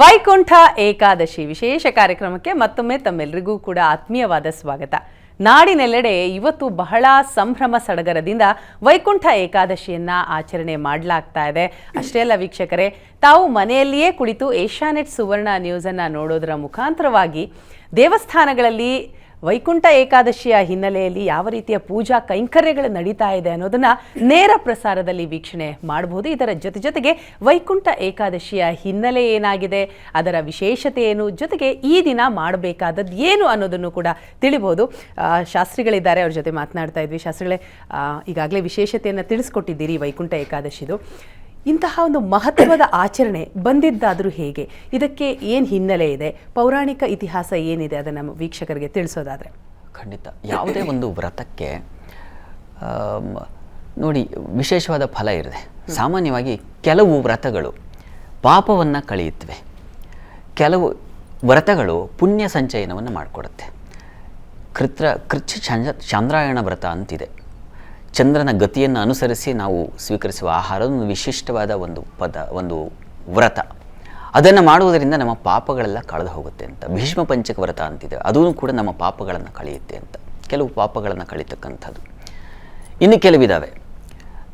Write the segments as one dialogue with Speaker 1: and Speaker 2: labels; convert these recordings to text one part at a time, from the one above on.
Speaker 1: ವೈಕುಂಠ ಏಕಾದಶಿ ವಿಶೇಷ ಕಾರ್ಯಕ್ರಮಕ್ಕೆ ಮತ್ತೊಮ್ಮೆ ತಮ್ಮೆಲ್ಲರಿಗೂ ಕೂಡ ಆತ್ಮೀಯವಾದ ಸ್ವಾಗತ. ನಾಡಿನೆಲ್ಲೆಡೆ ಇವತ್ತು ಬಹಳ ಸಂಭ್ರಮ ಸಡಗರದಿಂದ ವೈಕುಂಠ ಏಕಾದಶಿಯನ್ನ ಆಚರಣೆ ಮಾಡಲಾಗ್ತಾ ಇದೆ. ಅಷ್ಟೇ ಅಲ್ಲ ವೀಕ್ಷಕರೇ, ತಾವು ಮನೆಯಲ್ಲಿಯೇ ಕುಳಿತು ಏಷ್ಯಾನೆಟ್ ಸುವರ್ಣ ನ್ಯೂಸನ್ನು ನೋಡೋದರ ಮುಖಾಂತರವಾಗಿ ದೇವಸ್ಥಾನಗಳಲ್ಲಿ ವೈಕುಂಠ ಏಕಾದಶಿಯ ಹಿನ್ನೆಲೆಯಲ್ಲಿ ಯಾವ ರೀತಿಯ ಪೂಜಾ ಕೈಂಕರ್ಯಗಳು ನಡೀತಾ ಇದೆ ಅನ್ನೋದನ್ನ ನೇರ ಪ್ರಸಾರದಲ್ಲಿ ವೀಕ್ಷಣೆ ಮಾಡಬಹುದು ಇದರ ಜೊತೆ ಜೊತೆಗೆ ವೈಕುಂಠ ಏಕಾದಶಿಯ ಹಿನ್ನೆಲೆ ಏನಾಗಿದೆ, ಅದರ ವಿಶೇಷತೆ ಏನು, ಜೊತೆಗೆ ಈ ದಿನ ಮಾಡಬೇಕಾದದ್ದು ಏನು ಅನ್ನೋದನ್ನು ಕೂಡ ತಿಳಿಬಹುದು ಶಾಸ್ತ್ರಿಗಳಿದ್ದಾರೆ, ಅವ್ರ ಜೊತೆ ಮಾತನಾಡ್ತಾ ಇದ್ವಿ. ಶಾಸ್ತ್ರಿಗಳೇ ಈಗಾಗಲೇ ವಿಶೇಷತೆಯನ್ನು ತಿಳಿಸ್ಕೊಟ್ಟಿದ್ದೀರಿ ವೈಕುಂಠ ಏಕಾದಶಿದು. ಇಂತಹ ಒಂದು ಮಹತ್ವದ ಆಚರಣೆ ಬಂದಿದ್ದಾದರೂ ಹೇಗೆ? ಇದಕ್ಕೆ ಏನು ಹಿನ್ನೆಲೆ ಇದೆ? ಪೌರಾಣಿಕ ಇತಿಹಾಸ ಏನಿದೆ ಅದನ್ನು ನಮ್ಮ ವೀಕ್ಷಕರಿಗೆ ತಿಳಿಸೋದಾದರೆ?
Speaker 2: ಖಂಡಿತ. ಯಾವುದೇ ಒಂದು ವ್ರತಕ್ಕೆ ನೋಡಿ, ವಿಶೇಷವಾದ ಫಲ ಇರಿದೆ ಸಾಮಾನ್ಯವಾಗಿ ಕೆಲವು ವ್ರತಗಳು ಪಾಪವನ್ನು ಕಳೆಯುತ್ತವೆ. ಕೆಲವು ವ್ರತಗಳು ಪುಣ್ಯ ಸಂಚಯನವನ್ನು ಮಾಡಿಕೊಡುತ್ತೆ. ಕೃತ್ರ, ಕೃಚ್ಛ ಚಂದ್ರ, ಚಂದ್ರಾಯಣ ವ್ರತ ಅಂತಿದೆ. ಚಂದ್ರನ ಗತಿಯನ್ನು ಅನುಸರಿಸಿ ನಾವು ಸ್ವೀಕರಿಸುವ ಆಹಾರ ಒಂದು ವಿಶಿಷ್ಟವಾದ ಒಂದು ಪದ, ಒಂದು ವ್ರತ. ಅದನ್ನು ಮಾಡುವುದರಿಂದ ನಮ್ಮ ಪಾಪಗಳೆಲ್ಲ ಕಳೆದು ಹೋಗುತ್ತೆ ಅಂತ. ಭೀಷ್ಮ ಪಂಚಕ ವ್ರತ ಅಂತಿದೆ. ಅದೂ ಕೂಡ ನಮ್ಮ ಪಾಪಗಳನ್ನು ಕಳೆಯುತ್ತೆ ಅಂತ. ಕೆಲವು ಪಾಪಗಳನ್ನು ಕಳೀತಕ್ಕಂಥದ್ದು. ಇನ್ನು ಕೆಲವಿದ್ದಾವೆ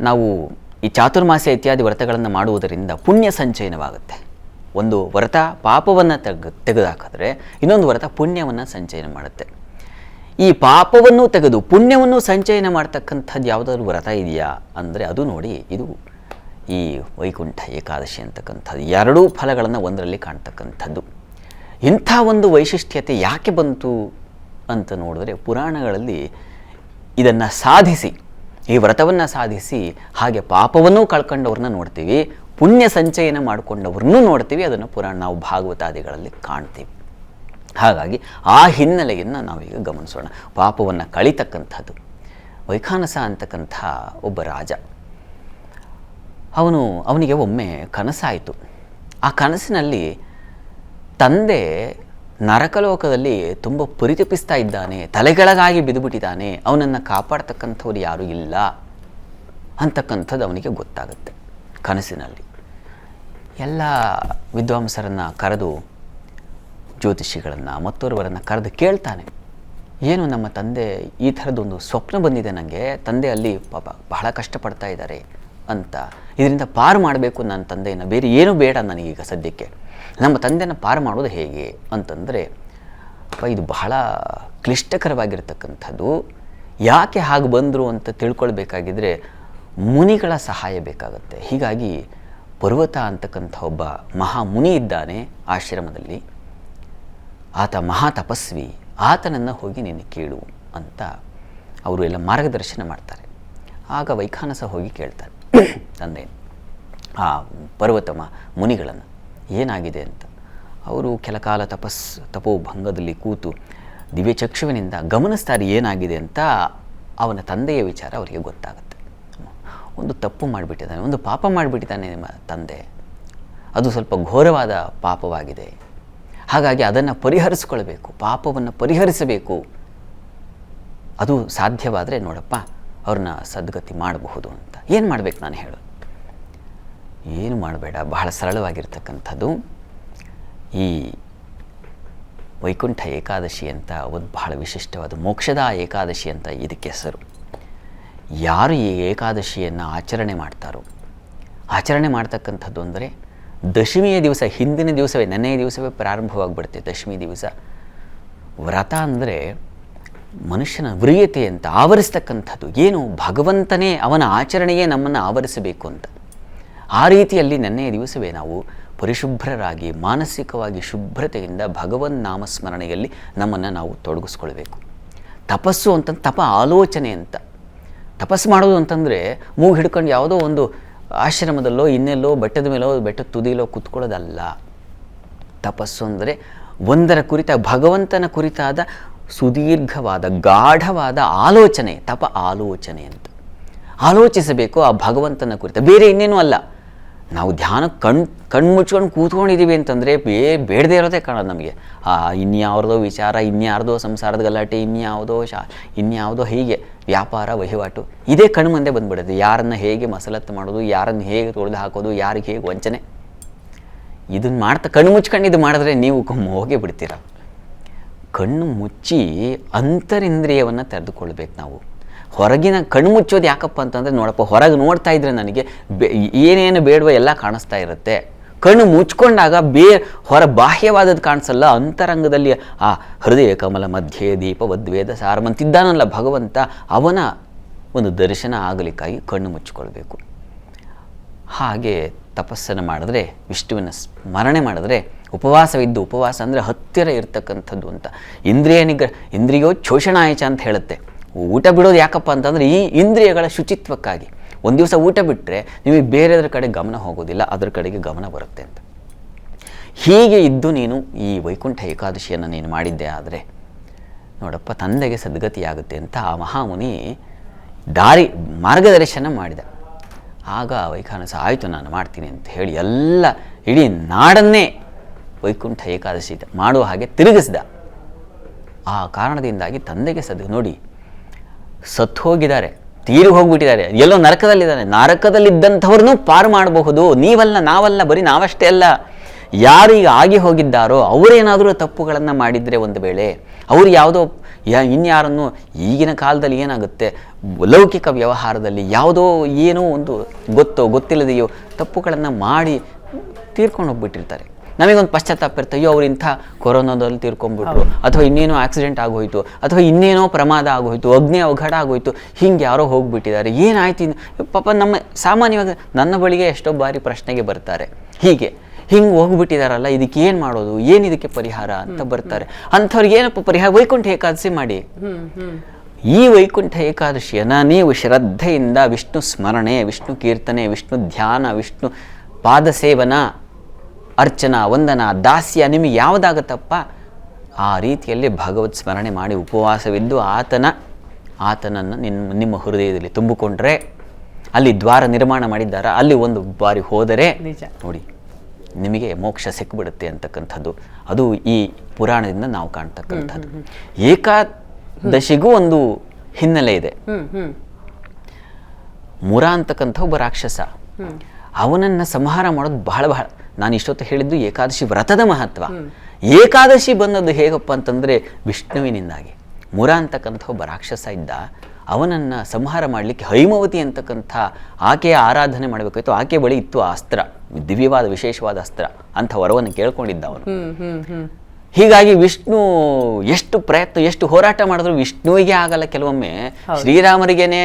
Speaker 2: ನಾವು ಈ ಚಾತುರ್ಮಾಸ್ಯ ಇತ್ಯಾದಿ ವ್ರತಗಳನ್ನು ಮಾಡುವುದರಿಂದ ಪುಣ್ಯ ಸಂಚಯನವಾಗುತ್ತೆ. ಒಂದು ವ್ರತ ಪಾಪವನ್ನು ತೆಗೆ ತೆಗೆದುಹಾಕಿದ್ರೆ ಇನ್ನೊಂದು ವ್ರತ ಪುಣ್ಯವನ್ನು ಸಂಚಯನ ಮಾಡುತ್ತೆ. ಈ ಪಾಪವನ್ನು ತೆಗೆದು ಪುಣ್ಯವನ್ನು ಸಂಚಯನ ಮಾಡ್ತಕ್ಕಂಥದ್ದು ಯಾವುದಾದ್ರು ವ್ರತ ಇದೆಯಾ? ಅಂದರೆ ಅದು ನೋಡಿ ಇದು ಈ ವೈಕುಂಠ ಏಕಾದಶಿ ಅಂತಕ್ಕಂಥದ್ದು. ಎರಡೂ ಫಲಗಳನ್ನು ಒಂದರಲ್ಲಿ ಕಾಣ್ತಕ್ಕಂಥದ್ದು. ಇಂಥ ಒಂದು ವೈಶಿಷ್ಟ್ಯತೆ ಯಾಕೆ ಬಂತು ಅಂತ ನೋಡಿದ್ರೆ ಪುರಾಣಗಳಲ್ಲಿ ಇದನ್ನು ಸಾಧಿಸಿ, ಈ ವ್ರತವನ್ನು ಸಾಧಿಸಿ ಹಾಗೆ ಪಾಪವನ್ನೂ ಕಳ್ಕೊಂಡವ್ರನ್ನ ನೋಡ್ತೀವಿ, ಪುಣ್ಯ ಸಂಚಯನ ಮಾಡಿಕೊಂಡವ್ರನ್ನೂ ನೋಡ್ತೀವಿ, ಅದನ್ನು ಪುರಾಣ ನಾವು ಭಾಗವತಾದಿಗಳಲ್ಲಿ ಕಾಣ್ತೀವಿ. ಹಾಗಾಗಿ ಆ ಹಿನ್ನೆಲೆಯನ್ನು ನಾವೀಗ ಗಮನಿಸೋಣ. ಪಾಪವನ್ನು ಕಳಿತಕ್ಕಂಥದ್ದು, ವೈಖಾನಸ ಅಂತಕ್ಕಂಥ ಒಬ್ಬ ರಾಜ. ಅವನು ಅವನಿಗೆ ಒಮ್ಮೆ ಕನಸಾಯಿತು. ಆ ಕನಸಿನಲ್ಲಿ ತಂದೆ ನರಕಲೋಕದಲ್ಲಿ ತುಂಬ ಪರಿತಪಿಸ್ತಾ ಇದ್ದಾನೆ, ತಲೆಗೆಳಗಾಗಿ ಬಿದ್ದುಬಿಟ್ಟಿದ್ದಾನೆ, ಅವನನ್ನು ಕಾಪಾಡ್ತಕ್ಕಂಥವ್ರು ಯಾರೂ ಇಲ್ಲ ಅಂತಕ್ಕಂಥದ್ದು ಅವನಿಗೆ ಗೊತ್ತಾಗುತ್ತೆ ಕನಸಿನಲ್ಲಿ. ಎಲ್ಲ ವಿದ್ವಾಂಸರನ್ನು ಕರೆದು ಜ್ಯೋತಿಷಿಗಳನ್ನು ಮತ್ತೋರ್ವರನ್ನು ಕರೆದು ಕೇಳ್ತಾನೆ. ಏನು ನಮ್ಮ ತಂದೆ ಈ ಥರದೊಂದು ಸ್ವಪ್ನ ಬಂದಿದೆ ನನಗೆ ತಂದೆ ಅಲ್ಲಿ ಪಾಪ ಬಹಳ ಕಷ್ಟಪಡ್ತಾ ಇದ್ದಾರೆ ಅಂತ ಇದರಿಂದ ಪಾರು ಮಾಡಬೇಕು ನನ್ನ ತಂದೆಯನ್ನು, ಬೇರೆ ಏನೂ ಬೇಡ ನನಗೀಗ ಸದ್ಯಕ್ಕೆ. ನಮ್ಮ ತಂದೆಯನ್ನು ಪಾರು ಮಾಡೋದು ಹೇಗೆ ಅಂತಂದರೆ ಇದು ಬಹಳ ಕ್ಲಿಷ್ಟಕರವಾಗಿರ್ತಕ್ಕಂಥದ್ದು. ಯಾಕೆ ಹಾಗೆ ಬಂದರು ಅಂತ ತಿಳ್ಕೊಳ್ಬೇಕಾಗಿದ್ದರೆ ಮುನಿಗಳ ಸಹಾಯ ಬೇಕಾಗುತ್ತೆ. ಹೀಗಾಗಿ ಪರ್ವತ ಅಂತಕ್ಕಂಥ ಒಬ್ಬ ಮಹಾ ಮುನಿ ಇದ್ದಾನೆ ಆಶ್ರಮದಲ್ಲಿ. ಆತ ಮಹಾ ತಪಸ್ವಿ ಆತನನ್ನು ಹೋಗಿ ನೀನು ಕೇಳು ಅಂತ ಅವರು ಎಲ್ಲ ಮಾರ್ಗದರ್ಶನ ಮಾಡ್ತಾರೆ. ಆಗ ವೈಖಾನಸ ಹೋಗಿ ಕೇಳ್ತಾರೆ. ತಂದೆ, ಆ ಪರ್ವತಮ ಮುನಿಗಳನ್ನು ಏನಾಗಿದೆ ಅಂತ. ಅವರು ಕೆಲ ಕಾಲ ತಪಸ್, ತಪೋಭಂಗದಲ್ಲಿ ಕೂತು ದಿವ್ಯ ಚಕ್ಷುವಿನಿಂದ ಗಮನಿಸ್ತಾರೆ ಏನಾಗಿದೆ ಅಂತ ಅವನ ತಂದೆಯ ವಿಚಾರ ಅವರಿಗೆ ಗೊತ್ತಾಗುತ್ತೆ. ಒಂದು ತಪ್ಪು ಮಾಡಿಬಿಟ್ಟಿದ್ದಾನೆ, ಒಂದು ಪಾಪ ಮಾಡಿಬಿಟ್ಟಿದ್ದಾನೆ ನಿಮ್ಮ ತಂದೆ. ಅದು ಸ್ವಲ್ಪ ಘೋರವಾದ ಪಾಪವಾಗಿದೆ. ಹಾಗಾಗಿ ಅದನ್ನು ಪರಿಹರಿಸ್ಕೊಳ್ಬೇಕು, ಪಾಪವನ್ನು ಪರಿಹರಿಸಬೇಕು. ಅದು ಸಾಧ್ಯವಾದರೆ ನೋಡಪ್ಪ, ಅವ್ರನ್ನ ಸದ್ಗತಿ ಮಾಡಬಹುದು ಅಂತ. ಏನು ಮಾಡಬೇಕು ನಾನು ಹೇಳು. ಏನು ಮಾಡಬೇಡ, ಬಹಳ ಸರಳವಾಗಿರ್ತಕ್ಕಂಥದ್ದು. ಈ ವೈಕುಂಠ ಏಕಾದಶಿ ಅಂತ ಒಂದು ಬಹಳ ವಿಶಿಷ್ಟವಾದ, ಮೋಕ್ಷದ ಏಕಾದಶಿ ಅಂತ ಇದಕ್ಕೆ ಹೆಸರು. ಯಾರು ಈ ಏಕಾದಶಿಯನ್ನು ಆಚರಣೆ ಮಾಡ್ತಾರೋ, ಆಚರಣೆ ಮಾಡ್ತಕ್ಕಂಥದ್ದು ಅಂದರೆ ದಶಮಿಯ ದಿವಸ, ಹಿಂದಿನ ದಿವಸವೇ, ನೆನೆಯ ದಿವಸವೇ ಪ್ರಾರಂಭವಾಗಿಬಿಡುತ್ತೆ ದಶಮಿ ದಿವಸ. ವ್ರತ ಅಂದರೆ ಮನುಷ್ಯನ ವ್ರಿಯತೆ ಅಂತ ಆವರಿಸ್ತಕ್ಕಂಥದ್ದು. ಏನು? ಭಗವಂತನೇ ಅವನ ಆಚರಣೆಯೇ ನಮ್ಮನ್ನು ಆವರಿಸಬೇಕು ಅಂತ. ಆ ರೀತಿಯಲ್ಲಿ ನೆನ್ನೆಯ ದಿವಸವೇ ನಾವು ಪರಿಶುಭ್ರರಾಗಿ, ಮಾನಸಿಕವಾಗಿ ಶುಭ್ರತೆಯಿಂದ ಭಗವನ್ ನಾಮಸ್ಮರಣೆಯಲ್ಲಿ ನಮ್ಮನ್ನು ನಾವು ತೊಡಗಿಸ್ಕೊಳ್ಬೇಕು. ತಪಸ್ಸು ಅಂತ ತಪ ಆಲೋಚನೆ ಅಂತ. ತಪಸ್ಸು ಮಾಡೋದು ಅಂತಂದರೆ ಮೂಗು ಹಿಡ್ಕೊಂಡು ಯಾವುದೋ ಒಂದು ಆಶ್ರಮದಲ್ಲೋ, ಇನ್ನೆಲ್ಲೋ, ಬೆಟ್ಟದ ಮೇಲೋ ಬೆಟ್ಟದ ತುದಿಲೋ ಕುತ್ಕೊಳ್ಳೋದಲ್ಲ. ತಪಸ್ಸು ಅಂದರೆ ಒಂದರ ಕುರಿತ, ಭಗವಂತನ ಕುರಿತಾದ ಸುದೀರ್ಘವಾದ, ಗಾಢವಾದ ಆಲೋಚನೆ, ತಪ ಆಲೋಚನೆ ಅಂತ. ಆಲೋಚಿಸಬೇಕು ಆ ಭಗವಂತನ ಕುರಿತ. ಬೇರೆ ಇನ್ನೇನೂ ಅಲ್ಲ. ನಾವು ಧ್ಯಾನ ಕಣ್ ಕಣ್ಣು ಮುಚ್ಕೊಂಡು ಕೂತ್ಕೊಂಡಿದ್ದೀವಿ ಅಂತಂದರೆ ಬೇ, ಬೇಡದೇ ಇರೋದೇ ಕಾಣೋದು ನಮಗೆ. ಆ ಇನ್ಯಾವ್ರದೋ ವಿಚಾರ, ಇನ್ಯಾರ್ದೋ ಸಂಸಾರದ ಗಲಾಟೆ, ಇನ್ಯಾವುದೋ ಶಾ, ಇನ್ಯಾವುದೋ ಹೀಗೆ, ವ್ಯಾಪಾರ, ವಹಿವಾಟು, ಇದೇ ಕಣ್ಣು ಮುಂದೆ ಬಂದ್ಬಿಡೋದು. ಯಾರನ್ನು ಹೇಗೆ ಮಸಲತ್ತು ಮಾಡೋದು, ಯಾರನ್ನು ಹೇಗೆ ತೊಳೆದು ಹಾಕೋದು, ಯಾರಿಗೆ ಹೇಗೆ ವಂಚನೆ. ಇದನ್ನು ಮಾಡ್ತಾ ಕಣ್ಣು ಮುಚ್ಕೊಂಡು ಇದು ಮಾಡಿದ್ರೆ ನೀವು ಹೋಗಿ ಹೋಗೇ ಬಿಡ್ತೀರ. ಕಣ್ಣು ಮುಚ್ಚಿ ಅಂತರಿಂದ್ರಿಯವನ್ನು ತೆರೆದುಕೊಳ್ಬೇಕು ನಾವು. ಹೊರಗಿನ ಕಣ್ಣು ಮುಚ್ಚೋದು ಯಾಕಪ್ಪ ಅಂತಂದರೆ ನೋಡಪ್ಪ, ಹೊರಗೆ ನೋಡ್ತಾ ಇದ್ರೆ ನನಗೆ ಬೆ, ಏನೇನು ಬೇಡವೋ ಎಲ್ಲ ಕಾಣಿಸ್ತಾ ಇರುತ್ತೆ. ಕಣ್ಣು ಮುಚ್ಕೊಂಡಾಗ ಬೇ, ಹೊರ ಬಾಹ್ಯವಾದದ್ದು ಕಾಣಿಸಲ್ಲ, ಅಂತರಂಗದಲ್ಲಿ ಆ ಹೃದಯ ಕಮಲ ಮಧ್ಯೆ ದೀಪವದ್ವೇದ ಸಾರಮಂತಿದ್ದಾನಲ್ಲ ಭಗವಂತ, ಅವನ ಒಂದು ದರ್ಶನ ಆಗಲಿಕ್ಕಾಗಿ ಕಣ್ಣು ಮುಚ್ಚಿಕೊಳ್ಬೇಕು. ಹಾಗೆ ತಪಸ್ಸನ್ನು ಮಾಡಿದ್ರೆ, ವಿಷ್ಣುವಿನ ಸ್ಮರಣೆ ಮಾಡಿದ್ರೆ, ಉಪವಾಸವಿದ್ದು ಉಪವಾಸ ಅಂದರೆ ಹತ್ತಿರ ಇರ್ತಕ್ಕಂಥದ್ದು ಅಂತ. ಇಂದ್ರಿಯ ನಿಗ್ರಹ, ಇಂದ್ರಿಯೋ ಶೋಷಣಾಯಚ ಅಂತ ಹೇಳುತ್ತೆ. ಊಟ ಬಿಡೋದು ಯಾಕಪ್ಪ ಅಂತಂದರೆ ಈ ಇಂದ್ರಿಯಗಳ ಶುಚಿತ್ವಕ್ಕಾಗಿ. ಒಂದು ದಿವಸ ಊಟ ಬಿಟ್ಟರೆ ನಿಮಗೆ ಬೇರೆದ್ರ ಕಡೆ ಗಮನ ಹೋಗೋದಿಲ್ಲ, ಅದರ ಕಡೆಗೆ ಗಮನ ಬರುತ್ತೆ ಅಂತ. ಹೀಗೆ ಇದ್ದು ನೀನು ಈ ವೈಕುಂಠ ಏಕಾದಶಿಯನ್ನು ನೀನು ಮಾಡಿದ್ದೆ ಆದರೆ, ನೋಡಪ್ಪ ತಂದೆಗೆ ಸದ್ಗತಿಯಾಗುತ್ತೆ ಅಂತ ಆ ಮಹಾಮುನಿ ದಾರಿ, ಮಾರ್ಗದರ್ಶನ ಮಾಡಿದ. ಆಗ ವೈಖಾನಸ ಆಯಿತು, ನಾನು ಮಾಡ್ತೀನಿ ಅಂತ ಹೇಳಿ ಎಲ್ಲ ಇಡೀ ನಾಡನ್ನೇ ವೈಕುಂಠ ಏಕಾದಶಿ ಮಾಡುವ ಹಾಗೆ ತಿರುಗಿಸಿದ. ಆ ಕಾರಣದಿಂದಾಗಿ ತಂದೆಗೆ ಸದ್ ನೋಡಿ ಸತ್ತು ಹೋಗಿದ್ದಾರೆ, ತೀರಿ ಹೋಗ್ಬಿಟ್ಟಿದ್ದಾರೆ, ಎಲ್ಲೋ ನರಕದಲ್ಲಿದ್ದಾರೆ ನರಕದಲ್ಲಿದ್ದಂಥವ್ರನ್ನೂ ಪಾರು ಮಾಡಬಹುದು. ನೀವಲ್ಲ, ನಾವಲ್ಲ, ಬರೀ ನಾವಷ್ಟೇ ಅಲ್ಲ. ಯಾರು ಈಗ ಆಗಿ ಹೋಗಿದ್ದಾರೋ, ಅವರೇನಾದರೂ ತಪ್ಪುಗಳನ್ನು ಮಾಡಿದರೆ ಒಂದು ವೇಳೆ, ಅವರು ಯಾವುದೋ, ಯಾ, ಇನ್ಯಾರನ್ನು ಈಗಿನ ಕಾಲದಲ್ಲಿ ಏನಾಗುತ್ತೆ? ಲೌಕಿಕ ವ್ಯವಹಾರದಲ್ಲಿ ಯಾವುದೋ ಏನೋ ಒಂದು ಗೊತ್ತೋ, ಗೊತ್ತಿಲ್ಲದೆಯೋ ತಪ್ಪುಗಳನ್ನು ಮಾಡಿ ತೀರ್ಕೊಂಡು ಹೋಗ್ಬಿಟ್ಟಿರ್ತಾರೆ. ನಮಗೊಂದು ಪಶ್ಚಾತ್ತಾಪ ಇರ್ತದೆ ಅಯ್ಯೋ ಅವ್ರು ಇಂಥ ಕೊರೋನಾದಲ್ಲಿ ತೀರ್ಕೊಂಡ್ಬಿಟ್ರು ಅಥವಾ ಇನ್ನೇನೋ ಆಕ್ಸಿಡೆಂಟ್ ಆಗೋಯ್ತು ಅಥವಾ ಇನ್ನೇನೋ ಪ್ರಮಾದ ಆಗೋಯ್ತು ಅಗ್ನಿ ಅವಘಡ ಆಗೋಯ್ತು ಹಿಂಗೆ ಯಾರೋ ಹೋಗ್ಬಿಟ್ಟಿದ್ದಾರೆ ಏನಾಯ್ತು ಪಾಪ ನಮ್ಮ ಸಾಮಾನ್ಯವಾಗಿ ನನ್ನ ಬಳಿಗೆ ಎಷ್ಟೋ ಬಾರಿ ಪ್ರಶ್ನೆಗೆ ಬರ್ತಾರೆ ಹೀಗೆ ಹಿಂಗೆ ಹೋಗ್ಬಿಟ್ಟಿದಾರಲ್ಲ ಇದಕ್ಕೆ ಏನು ಮಾಡೋದು ಏನು ಇದಕ್ಕೆ ಪರಿಹಾರ ಅಂತ ಬರ್ತಾರೆ. ಅಂಥವ್ರಿಗೆ ಏನಪ್ಪ ಪರಿಹಾರ? ವೈಕುಂಠ ಏಕಾದಶಿ ಮಾಡಿ. ಈ ವೈಕುಂಠ ಏಕಾದಶಿಯನ್ನು ನೀವು ಶ್ರದ್ಧೆಯಿಂದ ವಿಷ್ಣು ಸ್ಮರಣೆ ವಿಷ್ಣು ಕೀರ್ತನೆ ವಿಷ್ಣು ಧ್ಯಾನ ವಿಷ್ಣು ಪಾದಸೇವನ ಅರ್ಚನಾ ವಂದನ ದಾಸ್ಯ ನಿಮಗೆ ಯಾವುದಾಗತ್ತಪ್ಪ? ಆ ರೀತಿಯಲ್ಲಿ ಭಗವತ್ ಸ್ಮರಣೆ ಮಾಡಿ ಉಪವಾಸವಿದ್ದು ಆತನ ಆತನನ್ನು ನಿಮ್ಮ ನಿಮ್ಮ ಹೃದಯದಲ್ಲಿ ತುಂಬಿಕೊಂಡ್ರೆ ಅಲ್ಲಿ ದ್ವಾರ ನಿರ್ಮಾಣ ಮಾಡಿದ್ದಾರ? ಅಲ್ಲಿ ಒಂದು ಬಾರಿ ಹೋದರೆ
Speaker 1: ನಿಜ.
Speaker 2: ನೋಡಿ ನಿಮಗೆ ಮೋಕ್ಷ ಸಿಕ್ಬಿಡುತ್ತೆ ಅಂತಕ್ಕಂಥದ್ದು. ಅದು ಈ ಪುರಾಣದಿಂದ ನಾವು ಕಾಣ್ತಕ್ಕಂಥದ್ದು. ಏಕಾದಶಿಗೂ ಒಂದು ಹಿನ್ನೆಲೆ ಇದೆ. ಮುರ ಅಂತಕ್ಕಂಥ ಒಬ್ಬ ರಾಕ್ಷಸ. ಅವನನ್ನು ಸಂಹಾರ ಮಾಡೋದು ಬಹಳ ಬಹಳ ನಾನು ಇಷ್ಟೊತ್ತು ಹೇಳಿದ್ದು ಏಕಾದಶಿ ವ್ರತದ ಮಹತ್ವ. ಏಕಾದಶಿ ಬಂದದ್ದು ಹೇಗಪ್ಪ ಅಂತಂದರೆ ವಿಷ್ಣುವಿನಿಂದಾಗಿ. ಮುರ ಅಂತಕ್ಕಂಥ ಒಬ್ಬ ರಾಕ್ಷಸ ಇದ್ದ ಅವನನ್ನು ಸಂಹಾರ ಮಾಡಲಿಕ್ಕೆ ಹೈಮವತಿ ಅಂತಕ್ಕಂಥ ಆಕೆಯ ಆರಾಧನೆ ಮಾಡಬೇಕಾಯ್ತು. ಆಕೆ ಬಳಿ ಇತ್ತು ಆ ಅಸ್ತ್ರ ದಿವ್ಯವಾದ ವಿಶೇಷವಾದ ಅಸ್ತ್ರ ಅಂಥ ವರವನ್ನು ಕೇಳ್ಕೊಂಡಿದ್ದ ಅವನು. ಹೀಗಾಗಿ ವಿಷ್ಣು ಎಷ್ಟು ಪ್ರಯತ್ನ ಎಷ್ಟು ಹೋರಾಟ ಮಾಡಿದ್ರು ವಿಷ್ಣುವಿಗೆ ಆಗಲ್ಲ ಕೆಲವೊಮ್ಮೆ. ಶ್ರೀರಾಮರಿಗೇನೆ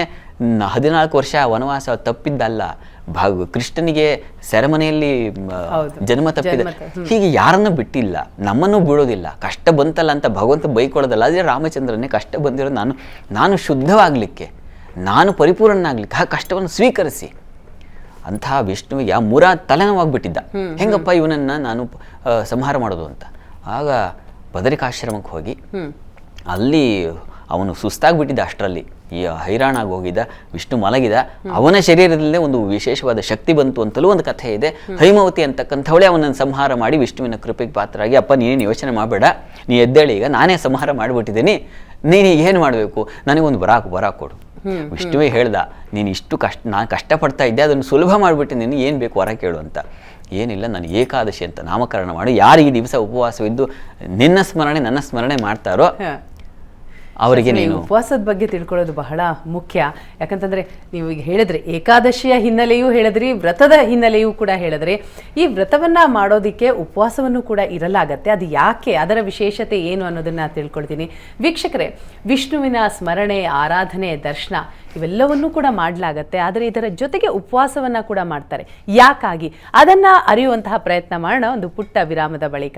Speaker 2: ಹದಿನಾಲ್ಕು ವರ್ಷ ವನವಾಸ ತಪ್ಪಿದ್ದಲ್ಲ. ಭಾಗ ಕೃಷ್ಣನಿಗೆ ಸೆರೆಮನೆಯಲ್ಲಿ ಜನ್ಮ ತಪ್ಪಿದೆ ಹೀಗೆ ಯಾರನ್ನು ಬಿಟ್ಟಿಲ್ಲ ನಮ್ಮನ್ನು ಬಿಡೋದಿಲ್ಲ ಕಷ್ಟ ಬಂತಲ್ಲ ಅಂತ ಭಗವಂತ ಬೈಕೊಳ್ಳೋದಲ್ಲ. ಆದರೆ ರಾಮಚಂದ್ರನೇ ಕಷ್ಟ ಬಂದಿರೋ ನಾನು ನಾನು ಶುದ್ಧವಾಗಲಿಕ್ಕೆ ನಾನು ಪರಿಪೂರ್ಣನಾಗ್ಲಿಕ್ಕೆ ಆ ಕಷ್ಟವನ್ನು ಸ್ವೀಕರಿಸಿ. ಅಂತಹ ವಿಷ್ಣುವಿಗೆ ಆ ಮುರ ತಲೆನೋವಾಗ್ಬಿಟ್ಟಿದ್ದ. ಹೆಂಗಪ್ಪ ಇವನನ್ನು ನಾನು ಸಂಹಾರ ಮಾಡೋದು ಅಂತ. ಆಗ ಬದರಿಕಾಶ್ರಮಕ್ಕೆ ಹೋಗಿ ಅಲ್ಲಿ ಅವನು ಸುಸ್ತಾಗ್ಬಿಟ್ಟಿದ್ದ ಅಷ್ಟರಲ್ಲಿ. ಈ ಹೈರಾಣಾಗಿ ಹೋಗಿದ್ದ ವಿಷ್ಣು ಮಲಗಿದ. ಅವನ ಶರೀರದಲ್ಲೇ ಒಂದು ವಿಶೇಷವಾದ ಶಕ್ತಿ ಬಂತು ಅಂತಲೂ ಒಂದು ಕಥೆ ಇದೆ. ಹೈಮವತಿ ಅಂತಕ್ಕಂಥವಳೇ ಅವನನ್ನು ಸಂಹಾರ ಮಾಡಿ ವಿಷ್ಣುವಿನ ಕೃಪೆಗೆ ಪಾತ್ರರಾಗಿ ಅಪ್ಪ ನೀನೇನು ಯೋಚನೆ ಮಾಡಬೇಡ. ನೀ ಎದ್ದೇಳಿ ಈಗ ನಾನೇ ಸಂಹಾರ ಮಾಡಿಬಿಟ್ಟಿದ್ದೀನಿ. ನೀನು ಏನು ಮಾಡಬೇಕು? ನನಗೊಂದು ಬರಾಕು ವರ ಕೊಡು. ವಿಷ್ಣುವೇ ಹೇಳ್ದ ನೀನು ಇಷ್ಟು ಕಷ್ಟ ನಾನು ಕಷ್ಟಪಡ್ತಾ ಇದ್ದೆ ಅದನ್ನು ಸುಲಭ ಮಾಡಿಬಿಟ್ಟು ನೀನು ಏನು ಬೇಕು ವರ ಕೇಳು ಅಂತ. ಏನಿಲ್ಲ ನಾನು ಏಕಾದಶಿ ಅಂತ ನಾಮಕರಣ ಮಾಡು ಯಾರು ಈ ದಿವಸ ಉಪವಾಸವಿದ್ದು ನಿನ್ನ ಸ್ಮರಣೆ ನನ್ನ ಸ್ಮರಣೆ ಮಾಡ್ತಾರೋ. ಅವರಿಗೆ ನೀವು
Speaker 1: ಉಪವಾಸದ ಬಗ್ಗೆ ತಿಳ್ಕೊಳ್ಳೋದು ಬಹಳ ಮುಖ್ಯ. ಯಾಕಂತಂದ್ರೆ ನೀವು ಈಗ ಹೇಳಿದ್ರೆ ಏಕಾದಶಿಯ ಹಿನ್ನೆಲೆಯೂ ಹೇಳಿದ್ರಿ ವ್ರತದ ಹಿನ್ನೆಲೆಯೂ ಕೂಡ ಹೇಳಿದ್ರಿ. ಈ ವ್ರತವನ್ನ ಮಾಡೋದಿಕ್ಕೆ ಉಪವಾಸವನ್ನು ಕೂಡ ಇರಲಾಗತ್ತೆ. ಅದು ಯಾಕೆ? ಅದರ ವಿಶೇಷತೆ ಏನು ಅನ್ನೋದನ್ನ ತಿಳ್ಕೊಳ್ತೀನಿ. ವೀಕ್ಷಕರೇ ವಿಷ್ಣುವಿನ ಸ್ಮರಣೆ ಆರಾಧನೆ ದರ್ಶನ ಇವೆಲ್ಲವನ್ನೂ ಕೂಡ ಮಾಡಲಾಗತ್ತೆ. ಆದರೆ ಇದರ ಜೊತೆಗೆ ಉಪವಾಸವನ್ನ ಕೂಡ ಮಾಡ್ತಾರೆ. ಯಾಕಾಗಿ? ಅದನ್ನ ಅರಿಯುವಂತಹ ಪ್ರಯತ್ನ ಮಾಡೋಣ ಒಂದು ಪುಟ್ಟ ವಿರಾಮದ ಬಳಿಕ.